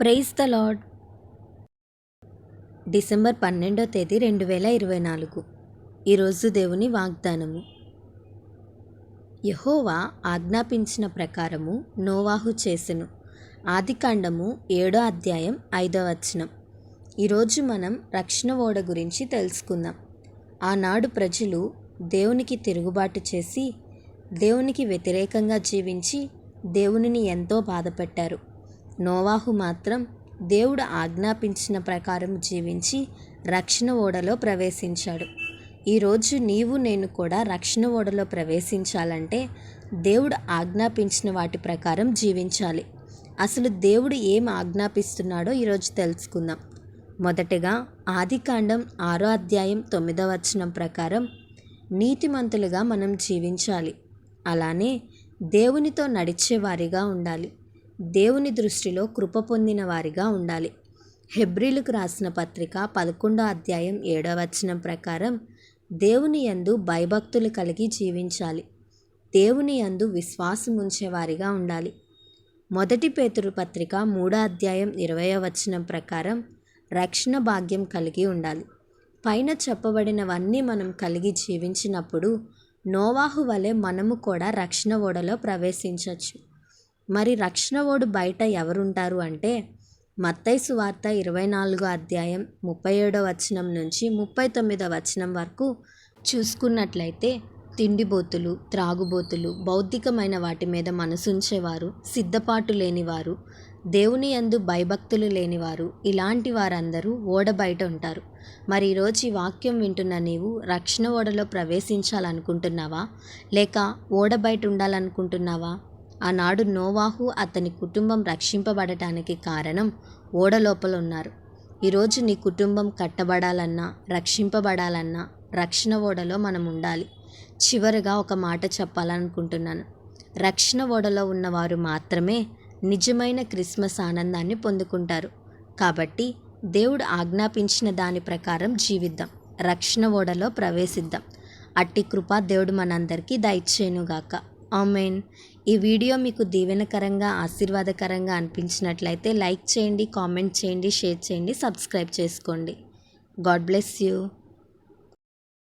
Praise the lord December పన్నెండో తేదీ రెండు వేల ఇరవై నాలుగు. ఈరోజు దేవుని వాగ్దానము. యహోవా ఆజ్ఞాపించిన ప్రకారము నోవాహు చేసెను. ఆదికాండము ఏడో అధ్యాయం ఐదో వచనం. ఈరోజు మనం రక్షణ ఓడ గురించి తెలుసుకుందాం. ఆనాడు ప్రజలు దేవునికి తిరుగుబాటు చేసి దేవునికి వ్యతిరేకంగా జీవించి దేవునిని ఎంతో బాధపెట్టారు. నోవాహు మాత్రం దేవుడు ఆజ్ఞాపించిన ప్రకారం జీవించి రక్షణ ఓడలో ప్రవేశించాడు. ఈరోజు నీవు నేను కూడా రక్షణ ఓడలో ప్రవేశించాలంటే దేవుడు ఆజ్ఞాపించిన వాటి ప్రకారం జీవించాలి. అసలు దేవుడు ఏం ఆజ్ఞాపిస్తున్నాడో ఈరోజు తెలుసుకుందాం. మొదటగా ఆదికాండం ఆరో అధ్యాయం తొమ్మిదవ వచనం ప్రకారం నీతిమంతులుగా మనం జీవించాలి. అలానే దేవునితో నడిచేవారిగా ఉండాలి. దేవుని దృష్టిలో కృప పొందిన వారిగా ఉండాలి. హెబ్రిలకు రాసిన పత్రిక పదకొండో అధ్యాయం ఏడవ వచనం ప్రకారం దేవుని యందు భయభక్తులు కలిగి జీవించాలి. దేవుని యందు విశ్వాసం ఉంచేవారిగా ఉండాలి. మొదటి పేతురు పత్రిక మూడో అధ్యాయం ఇరవై వచనం ప్రకారం రక్షణ భాగ్యం కలిగి ఉండాలి. పైన చెప్పబడినవన్నీ మనం కలిగి జీవించినప్పుడు నోవాహు వలె మనము కూడా రక్షణ ఓడలో ప్రవేశించవచ్చు మరి రక్షణ ఓడు బయట ఎవరుంటారు అంటే మత్తయి సువార్త ఇరవై నాలుగో అధ్యాయం ముప్పై ఏడో వచనం నుంచి ముప్పై తొమ్మిదో వచనం వరకు చూసుకున్నట్లయితే తిండిబోతులు త్రాగుబోతులు భౌతికమైన వాటి మీద మనసుంచేవారు సిద్ధపాటు లేనివారు దేవుని యందు భయభక్తులు లేనివారు ఇలాంటి వారందరూ ఓడ బయట ఉంటారు. మరి ఈరోజు ఈ వాక్యం వింటున్న నీవు రక్షణ ఓడలో ప్రవేశించాలనుకుంటున్నావా? లేక ఓడ బయట ఉండాలనుకుంటున్నావా? ఆనాడు నోవాహు అతని కుటుంబం రక్షింపబడటానికి కారణం ఓడ లోపల ఉన్నారు ఈరోజు నీ కుటుంబం కట్టబడాలన్నా రక్షింపబడాలన్నా రక్షణ ఓడలో మనం ఉండాలి చివరగా ఒక మాట చెప్పాలనుకుంటున్నాను. రక్షణ ఓడలో ఉన్నవారు మాత్రమే నిజమైన క్రిస్మస్ ఆనందాన్ని పొందుకుంటారు. కాబట్టి దేవుడు ఆజ్ఞాపించిన దాని ప్రకారం జీవిద్దాం. రక్షణ ఓడలో ప్రవేశిద్దాం. అట్టి కృప దేవుడు మనందరికీ దయచేయనుగాక. ఆమెన్. ఈ వీడియో మీకు దీవెనకరంగా ఆశీర్వాదకరంగా అనిపించినట్లయితే లైక్ చేయండి కామెంట్ చేయండి షేర్ చేయండి సబ్స్క్రైబ్ చేసుకోండి. God bless you.